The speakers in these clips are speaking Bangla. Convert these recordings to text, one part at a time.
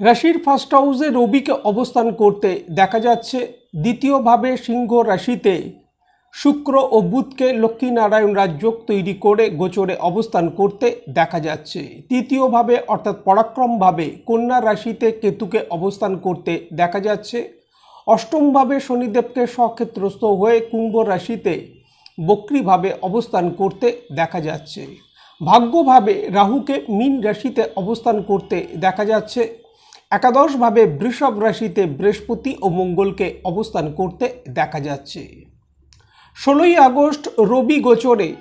রাশির ফার্স্ট হাউসে রবিকে অবস্থান করতে দেখা যাচ্ছে দ্বিতীয়ভাবে সিংহ রাশিতে। শুক্র ও বুধকে লক্ষ্মীনারায়ণ রাজযোগ তৈরি করে গোচরে অবস্থান করতে দেখা যাচ্ছে। তৃতীয়ভাবে অর্থাৎ পরাক্রমভাবে কন্যা রাশিতে কেতুকে অবস্থান করতে দেখা যাচ্ছে। অষ্টমভাবে শনিদেবকে স্বক্ষেত্রস্থ হয়ে কুম্ভ রাশিতে বক্রিভাবে অবস্থান করতে দেখা যাচ্ছে। ভাগ্যভাবে রাহুকে মীন রাশিতে অবস্থান করতে দেখা যাচ্ছে। একাদশভাবে বৃষভ রাশিতে বৃহস্পতি ও মঙ্গলকে অবস্থান করতে দেখা যাচ্ছে। ষোলোই আগস্ট রবি গোচরে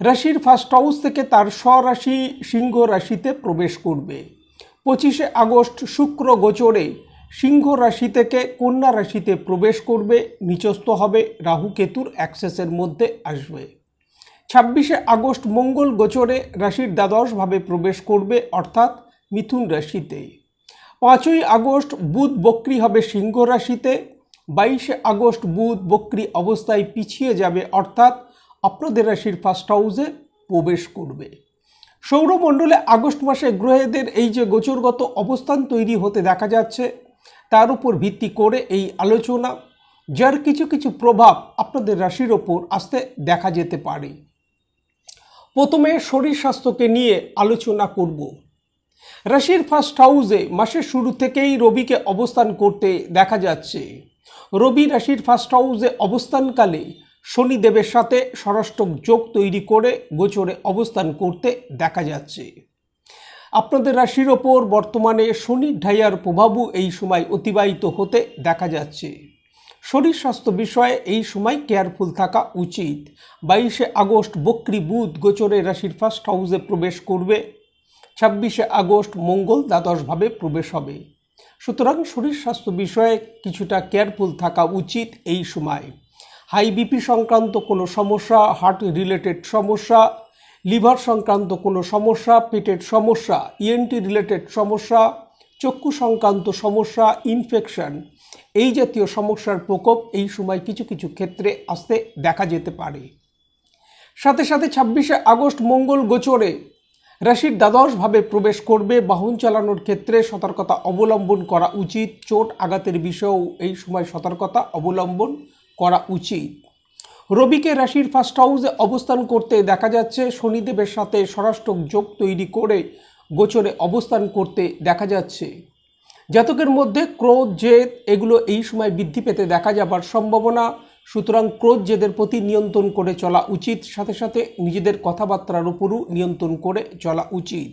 রাশির ফার্স্ট হাউস থেকে তার স্বরাশি সিংহ রাশিতে প্রবেশ করবে। পঁচিশে আগস্ট শুক্র গোচরে সিংহ রাশি থেকে কন্যা রাশিতে প্রবেশ করবে, নিচস্থ হবে রাহু কেতুর অ্যাক্সেসের মধ্যে আসবে। ছাব্বিশে আগস্ট মঙ্গল গোচরে রাশির দ্বাদশভাবে প্রবেশ করবে অর্থাৎ মিথুন রাশিতে। পাঁচই আগস্ট বুধ বক্রি হবে সিংহ রাশিতে, বাইশে আগস্ট বুধ বক্রি অবস্থায় পিছিয়ে যাবে, অর্থাৎ আপনাদের রাশির ফার্স্ট হাউসে প্রবেশ করবে। সৌরমণ্ডলে আগস্ট মাসে গ্রহেদের এই যে গোচরগত অবস্থান তৈরি হতে দেখা যাচ্ছে, তার উপর ভিত্তি করে এই আলোচনা, যার কিছু কিছু প্রভাব আপনাদের রাশির ওপর আসতে দেখা যেতে পারে। প্রথমে শরীর স্বাস্থ্যকে নিয়ে আলোচনা করব। রাশির ফার্স্ট হাউসে মাসের শুরু থেকেই রবিকে অবস্থান করতে দেখা যাচ্ছে। রবি রাশির ফার্স্ট হাউসে অবস্থানকালে শনিদেবের সাথে ষষ্ঠক যোগ তৈরি করে গোচরে অবস্থান করতে দেখা যাচ্ছে। আপনাদের রাশির ওপর বর্তমানে শনির ঢাইয়ার প্রভাবও এই সময় অতিবাহিত হতে দেখা যাচ্ছে। শরীর স্বাস্থ্য বিষয়ে এই সময় কেয়ারফুল থাকা উচিত। বাইশে আগস্ট বক্রি বুধ গোচরে রাশির ফার্স্ট হাউসে প্রবেশ করবে ছাব্বিশে আগস্ট মঙ্গল দ্বাদশভাবে প্রবেশ হবে। সুতরাং শরীর স্বাস্থ্য বিষয়ে কিছুটা কেয়ারফুল থাকা উচিত এই সময়। হাই বিপি সংক্রান্ত কোনো সমস্যা, হার্ট রিলেটেড সমস্যা, লিভার সংক্রান্ত কোনো সমস্যা, পেটের সমস্যা, ইএনটি রিলেটেড সমস্যা, চক্ষু সংক্রান্ত সমস্যা, ইনফেকশন এই জাতীয় সমস্যার প্রকোপ এই সময় কিছু কিছু ক্ষেত্রে আসতে দেখা যেতে পারে। সাথে সাথে ছাব্বিশে আগস্ট মঙ্গল গোচরে রাশির দ্বাদশভাবে প্রবেশ করবে, বাহন চালানোর ক্ষেত্রে সতর্কতা অবলম্বন করা উচিত। চোট আঘাতের বিষয়েও এই সময় সতর্কতা অবলম্বন করা উচিত। রবিকে রাশির ফার্স্ট হাউসে অবস্থান করতে দেখা যাচ্ছে, শনিদেবের সাথে স্বরাষ্ট্র যোগ তৈরি করে গোচরে অবস্থান করতে দেখা যাচ্ছে। জাতকের মধ্যে ক্রোধ, জেদ, এগুলো এই সময় বৃদ্ধি পেতে দেখা যাবার সম্ভাবনা। সুতরাং ক্রোধ জেদের প্রতি নিয়ন্ত্রণ করে চলা উচিত, সাথে সাথে নিজেদের কথাবার্তার উপরও নিয়ন্ত্রণ করে চলা উচিত।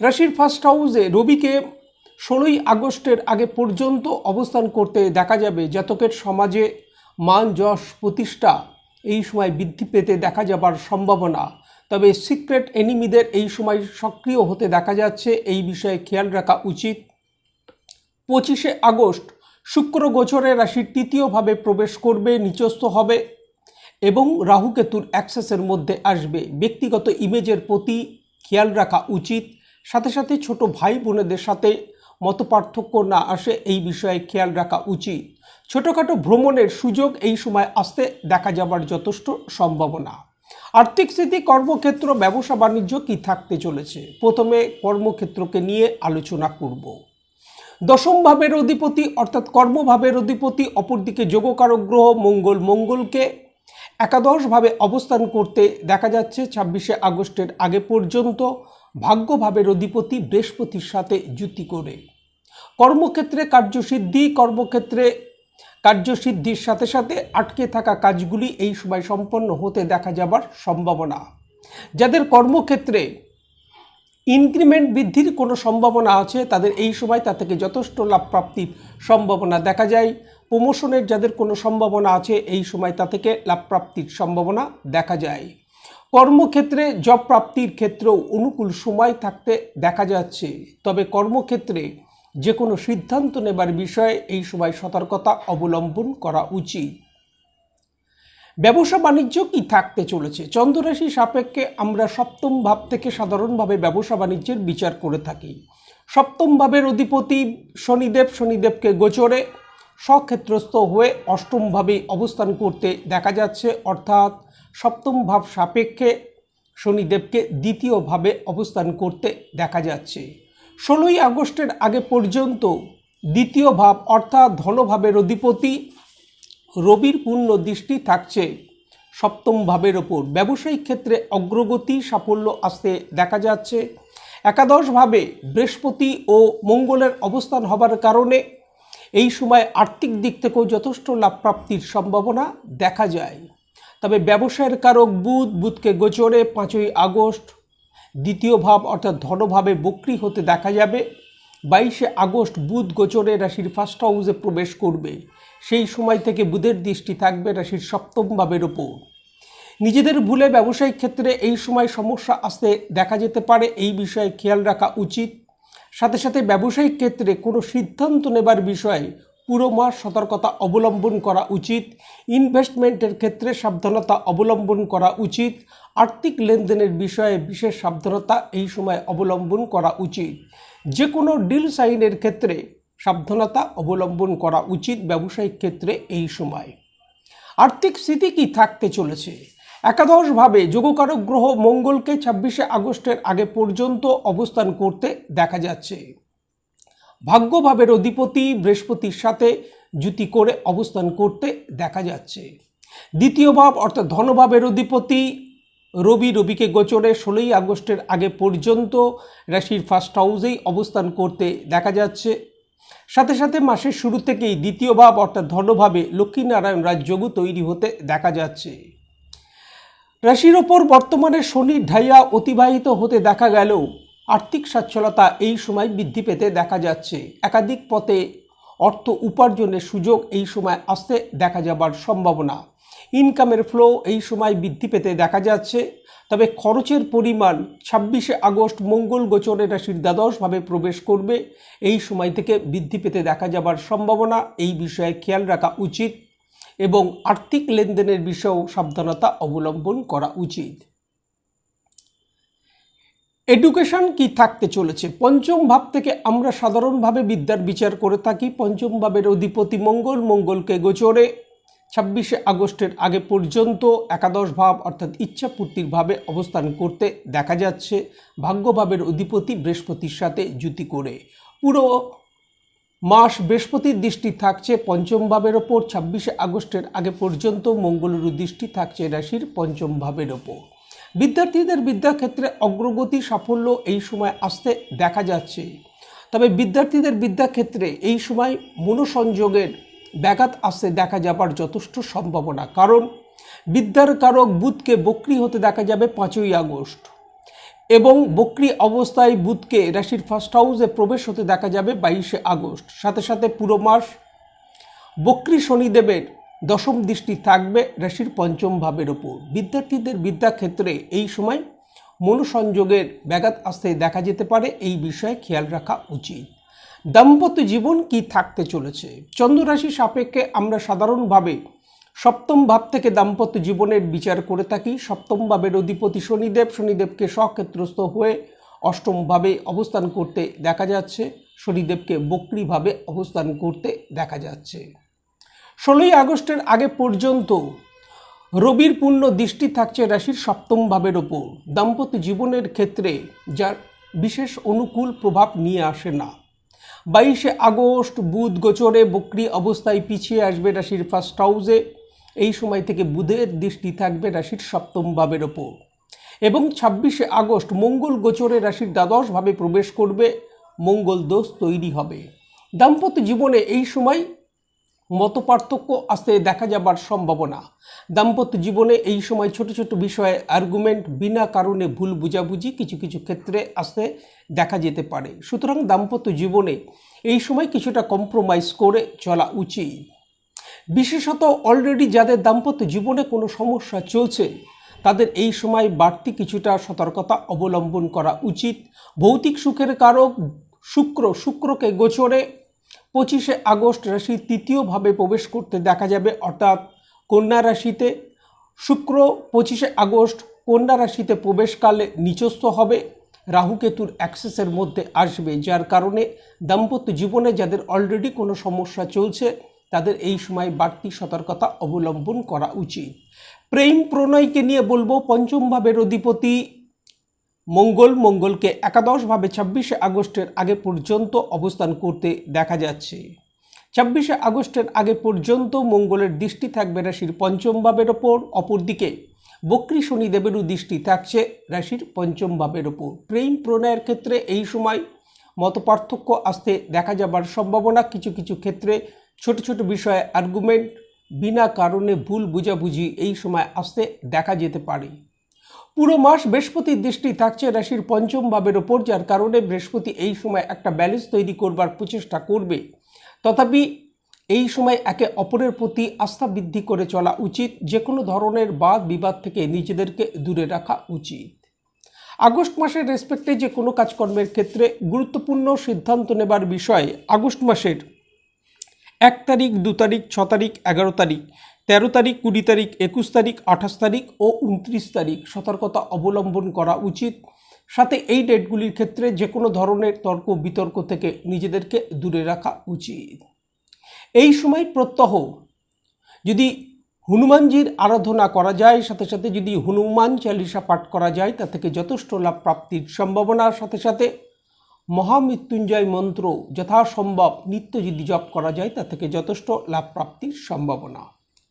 রাশির ফার্স্ট হাউসে রবিকে ষোলোই আগস্টের আগে পর্যন্ত অবস্থান করতে দেখা যাবে। জাতকের সমাজে মান, যশ, প্রতিষ্ঠা এই সময় বৃদ্ধি পেতে দেখা যাবার সম্ভাবনা। তবে সিক্রেট এনিমিদের এই সময় সক্রিয় হতে দেখা যাচ্ছে, এই বিষয়ে খেয়াল রাখা উচিত। পঁচিশে আগস্ট শুক্র গোচরে রাশির তৃতীয়ভাবে প্রবেশ করবে, নিচস্থ হবে এবং রাহুকেতুর অ্যাক্সেসের মধ্যে আসবে। ব্যক্তিগত ইমেজের প্রতি খেয়াল রাখা উচিত। সাথে সাথে ছোট ভাই বোনেদের সাথে মতপার্থক্য না আসে, এই বিষয়ে খেয়াল রাখা উচিত। ছোটোখাটো ভ্রমণের সুযোগ এই সময় আসতে দেখা যাবার যথেষ্ট সম্ভাবনা। আর্থিক স্থিতি, কর্মক্ষেত্র ব্যবসা বাণিজ্য কী থাকতে চলেছে? প্রথমে কর্মক্ষেত্রকে নিয়ে আলোচনা করব। দশম ভাবের অধিপতি অর্থাৎ কর্মভাবের অধিপতি, অপরদিকে যোগকারক গ্রহ মঙ্গল মঙ্গলকে একাদশভাবে অবস্থান করতে দেখা যাচ্ছে ছাব্বিশে আগস্টের আগে পর্যন্ত ভাগ্যভাবের অধিপতি বৃহস্পতির সাথে যুতি করে। কর্মক্ষেত্রে কার্যসিদ্ধি, কর্মক্ষেত্রে কার্যসিদ্ধির সাথে সাথে আটকে থাকা কাজগুলি এই সময় সম্পন্ন হতে দেখা যাবার সম্ভাবনা। যাদের কর্মক্ষেত্রে ইনক্রিমেন্ট বৃদ্ধির কোনো সম্ভাবনা আছে? তাদের এই সময় তা থেকে যথেষ্ট লাভ প্রাপ্তির সম্ভাবনা দেখা যায়। প্রমোশনের যাদের কোনো সম্ভাবনা আছে, এই সময় তা থেকে লাভ প্রাপ্তির সম্ভাবনা দেখা যায়। কর্মক্ষেত্রে জব প্রাপ্তির ক্ষেত্রেও অনুকূল সময় থাকতে দেখা যাচ্ছে। তবে কর্মক্ষেত্রে যে কোনো সিদ্ধান্ত নেবার বিষয়ে এই সময় সতর্কতা অবলম্বন করা উচিত। ব্যবসা বাণিজ্য কি থাকতে চলেছে? চন্দ্ররাশি সাপেক্ষে আমরা সপ্তম ভাব থেকে সাধারণভাবে ব্যবসা বাণিজ্যের বিচার করে থাকি। সপ্তম ভাবের অধিপতি শনিদেব, শনিদেবকে গোচরে স্বক্ষেত্রস্থ হয়ে অষ্টমভাবে অবস্থান করতে দেখা যাচ্ছে। অর্থাৎ সপ্তম ভাব সাপেক্ষে শনিদেবকে দ্বিতীয়ভাবে অবস্থান করতে দেখা যাচ্ছে। ষোলোই আগস্টের আগে পর্যন্ত দ্বিতীয় ভাব অর্থাৎ ধনভাবের অধিপতি রবির পূর্ণ দৃষ্টি থাকছে সপ্তম ভাবের ওপর। ব্যবসায়িক ক্ষেত্রে অগ্রগতি সাফল্য আসতে দেখা যাচ্ছে। একাদশভাবে বৃহস্পতি ও মঙ্গলের অবস্থান হবার কারণে এই সময় আর্থিক দিক থেকেও যথেষ্ট লাভ প্রাপ্তির সম্ভাবনা দেখা যায়। তবে ব্যবসায়ের কারক বুধ, বুধকে গোচরে পাঁচই আগস্ট, দ্বিতীয় ভাব অর্থাৎ ধনভাবে বক্রি হতে দেখা যাবে। বাইশে আগস্ট বুধ গোচরে রাশির ফার্স্ট হাউসে প্রবেশ করবে। সেই সময় থেকে বুধের দৃষ্টি থাকবে রাশির সপ্তম ভাবের ওপর নিজেদের ভুলে ব্যবসায়িক ক্ষেত্রে এই সময় সমস্যা আসতে দেখা যেতে পারে, এই বিষয়ে খেয়াল রাখা উচিত। সাথে সাথে ব্যবসায়িক ক্ষেত্রে কোনো সিদ্ধান্ত নেবার বিষয়ে পুরো মাস সতর্কতা অবলম্বন করা উচিত। ইনভেস্টমেন্টের ক্ষেত্রে সাবধানতা অবলম্বন করা উচিত। আর্থিক লেনদেনের বিষয়ে বিশেষ সাবধানতা এই সময় অবলম্বন করা উচিত। যে কোনো ডিল সাইনের ক্ষেত্রে সাবধানতা অবলম্বন করা উচিত ব্যবসায়িক ক্ষেত্রে এই সময়। আর্থিক স্থিতি কি থাকতে চলেছে? একাদশভাবে যোগকারক গ্রহ মঙ্গলকে ছাব্বিশে আগস্টের আগে পর্যন্ত অবস্থান করতে দেখা যাচ্ছে। ভাগ্যভাবের অধিপতি বৃহস্পতির সাথে জুতি করে অবস্থান করতে দেখা যাচ্ছে। দ্বিতীয় ভাব অর্থাৎ ধনভাবের অধিপতি রবি রবিকে গোচরে ষোলোই আগস্টের আগে পর্যন্ত রাশির ফার্স্ট হাউসেই অবস্থান করতে দেখা যাচ্ছে। সাথে সাথে মাসের শুরু থেকেই দ্বিতীয় ভাব অর্থাৎ ধনভাবে লক্ষ্মীনারায়ণ রাজযোগও তৈরি হতে দেখা যাচ্ছে। রাশির ওপর বর্তমানে শনির ঢাইয়া অতিবাহিত হতে দেখা গেলেও আর্থিক সচ্ছলতা এই সময় বৃদ্ধি পেতে দেখা যাচ্ছে। একাধিক পথে অর্থ উপার্জনের সুযোগ এই সময় আসতে দেখা যাবার সম্ভাবনা। ইনকামের ফ্লো এই সময় বৃদ্ধি পেতে দেখা যাচ্ছে। তবে খরচের পরিমাণ ছাব্বিশে আগস্ট মঙ্গল গোচরে রাশির দ্বাদশভাবে প্রবেশ করবে। এই সময় থেকে বৃদ্ধি পেতে দেখা যাবার সম্ভাবনা এই বিষয়ে খেয়াল রাখা উচিত এবং আর্থিক লেনদেনের বিষয়েও সাবধানতা অবলম্বন করা উচিত। এডুকেশন কি থাকতে চলেছে? পঞ্চম ভাব থেকে আমরা সাধারণভাবে বিদ্যার বিচার করে থাকি। পঞ্চম ভাবের অধিপতি মঙ্গল, মঙ্গলকে গোচরে। ছাব্বিশে আগস্টের আগে পর্যন্ত একাদশ ভাব অর্থাৎ ইচ্ছাপূর্তির ভাবে অবস্থান করতে দেখা যাচ্ছে। ভাগ্যভাবের অধিপতি বৃহস্পতির সাথে জুতি করে। পুরো মাস বৃহস্পতির দৃষ্টি থাকছে পঞ্চম ভাবের ওপর। ছাব্বিশে আগস্টের আগে পর্যন্ত মঙ্গলের দৃষ্টি থাকছে রাশির পঞ্চম ভাবের ওপর। বিদ্যার্থীদের বিদ্যাক্ষেত্রে অগ্রগতি, সাফল্য এই সময় আসতে দেখা যাচ্ছে। তবে বিদ্যার্থীদের বিদ্যাক্ষেত্রে এই সময় মনোসংযোগের ব্যাঘাত আসতে দেখা যাবার যথেষ্ট সম্ভাবনা। কারণ বিদ্যার কারক বুধকে বক্রি হতে দেখা যাবে পাঁচই আগস্ট এবং বক্রি অবস্থায় বুধকে রাশির ফার্স্ট হাউসে প্রবেশ হতে দেখা যাবে বাইশে আগস্ট। সাথে সাথে পুরো মাস বক্রি শনিদেবের দশম দৃষ্টি থাকবে রাশির পঞ্চম ভাবের ওপর বিদ্যার্থীদের বিদ্যাক্ষেত্রে এই সময় মনোসংযোগের ব্যাঘাত আসতে দেখা যেতে পারে, এই বিষয়ে খেয়াল রাখা উচিত। দাম্পত্য জীবন কি থাকতে চলেছে? চন্দ্ররাশি সাপেক্ষে আমরা সাধারণভাবে সপ্তম ভাব থেকে দাম্পত্য জীবনের বিচার করে থাকি। সপ্তম ভাবের অধিপতি শনিদেব, শনিদেবকে স্বক্ষেত্রস্থ হয়ে অষ্টম ভাবে অবস্থান করতে দেখা যাচ্ছে। শনিদেবকে বক্রিভাবে অবস্থান করতে দেখা যাচ্ছে। ষোলোই আগস্টের আগে পর্যন্ত রবির পূর্ণ দৃষ্টি থাকছে রাশির সপ্তম ভাবের ওপর। দাম্পত্য জীবনের ক্ষেত্রে যার বিশেষ অনুকূল প্রভাব নিয়ে আসে না। বাইশে আগস্ট বুধ গোচরে বক্রি অবস্থায় পিছিয়ে আসবে রাশির ফার্স্ট হাউসে এই সময় থেকে বুধের দৃষ্টি থাকবে রাশির সপ্তম ভাবের ওপর। এবং ছাব্বিশে আগস্ট মঙ্গল গোচরে রাশির দ্বাদশভাবে প্রবেশ করবে। মঙ্গল দোষ তৈরি হবে। দাম্পত্য জীবনে এই সময় মতপার্থক্য আসতে দেখা যাবার সম্ভাবনা। দাম্পত্য জীবনে এই সময় ছোট ছোট বিষয়ে আর্গুমেন্ট বিনা কারণে ভুল বুঝাবুঝি কিছু কিছু ক্ষেত্রে আসতে দেখা যেতে পারে। সুতরাং দাম্পত্য জীবনে এই সময় কিছুটা কম্প্রোমাইজ করে চলা উচিত। বিশেষত অলরেডি যাদের দাম্পত্য জীবনে কোনো সমস্যা চলছে, তাদের এই সময় বাড়তি কিছুটা সতর্কতা অবলম্বন করা উচিত। ভৌতিক সুখের কারক শুক্র, শুক্রকে গোচরে পঁচিশে আগস্ট রাশি তৃতীয়ভাবে প্রবেশ করতে দেখা যাবে, অর্থাৎ কন্যা রাশিতে শুক্র পঁচিশে আগস্ট কন্যা রাশিতে প্রবেশকালে নিচস্থ হবে রাহুকেতুর অ্যাক্সেসের মধ্যে আসবে, যার কারণে দাম্পত্য জীবনে যাদের অলরেডি কোনো সমস্যা চলছে, তাদের এই সময় বাড়তি সতর্কতা অবলম্বন করা উচিত। প্রেম প্রণয়কে নিয়ে বলব, পঞ্চম ভাবের অধিপতি মঙ্গল মঙ্গলকে একাদশভাবে ছাব্বিশে আগস্টের আগে পর্যন্ত অবস্থান করতে দেখা যাচ্ছে। ছাব্বিশে আগস্টের আগে পর্যন্ত মঙ্গলের দৃষ্টি থাকবে রাশির পঞ্চম ভাবের ওপর, অপরদিকে বক্রী শনিদেবেরও দৃষ্টি থাকছে রাশির পঞ্চম ভাবের ওপর। প্রেম প্রণয়ের ক্ষেত্রে এই সময় মতপার্থক্য আসতে দেখা যাবার সম্ভাবনা। কিছু কিছু ক্ষেত্রে ছোট ছোট বিষয়ে আর্গুমেন্ট বিনা কারণে ভুল বুঝাবুঝি এই সময় আসতে দেখা যেতে পারে। পুরো মাস বৃহস্পতির দৃষ্টি থাকছে রাশির পঞ্চম ভাবের ওপর, যার কারণে বৃহস্পতি এই সময় একটা ব্যালেন্স তৈরি করবার প্রচেষ্টা করবে। তথাপি এই সময় একে অপরের প্রতি আস্থা বৃদ্ধি করে চলা উচিত যে কোনো ধরনের বাদ বিবাদ থেকে নিজেদেরকে দূরে রাখা উচিত। আগস্ট মাসের রেসপেক্টে যে কোনো কাজকর্মের ক্ষেত্রে গুরুত্বপূর্ণ সিদ্ধান্ত নেবার বিষয়ে আগস্ট মাসের এক তারিখ, দু তারিখ, ছ তারিখ, এগারো তারিখ। তেরো তারিখ, কুড়ি তারিখ, একুশ তারিখ, আঠাশ তারিখ ও উনত্রিশ তারিখ সতর্কতা অবলম্বন করা উচিত। সাথে এই ডেটগুলির ক্ষেত্রে যে কোনো ধরনের তর্ক বিতর্ক থেকে নিজেদেরকে দূরে রাখা উচিত। এই সময় প্রত্যহ যদি হনুমানজির আরাধনা করা যায়, সাথে সাথে যদি হনুমান চালিসা পাঠ করা যায়, তা থেকে যথেষ্ট লাভ প্রাপ্তির সম্ভাবনার সাথে সাথে মহামৃত্যুঞ্জয় মন্ত্র যথাসম্ভব নিত্য যদি জপ করা যায়, তা থেকে যথেষ্ট লাভ প্রাপ্তির সম্ভাবনা।